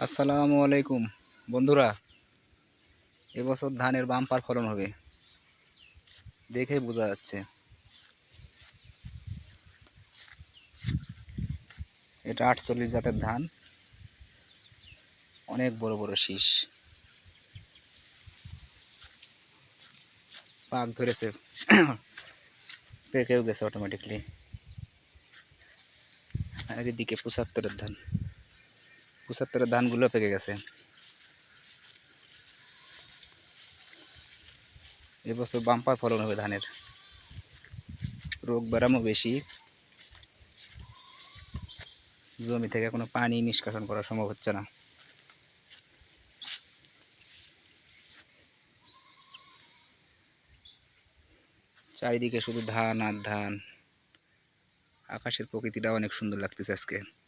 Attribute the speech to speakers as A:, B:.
A: আসসালামু আলাইকুম। বন্ধুরা, এবছর ধানের বাম্পার ফলন হবে। দেখে বোঝা যাচ্ছে। এটা আটচল্লিশ জাতের ধান। অনেক বড় বড় শীষ। পাক ধরেছে। পেকেও গেছে অটোমেটিকলি আর এদিকে পঁচাত্তরের ধান। পঁচাত্তরের ধানগুলো পেকে গেছে। এবছর বাম্পার ফলন হবে ধানের। রোগ ব্যারামও বেশি। জমি থেকে কোনো পানি নিষ্কাশন করা সম্ভব হচ্ছে না। চারিদিকে শুধু ধান আর ধান। আকাশের প্রকৃতিটা অনেক সুন্দর লাগতেছে আজকে।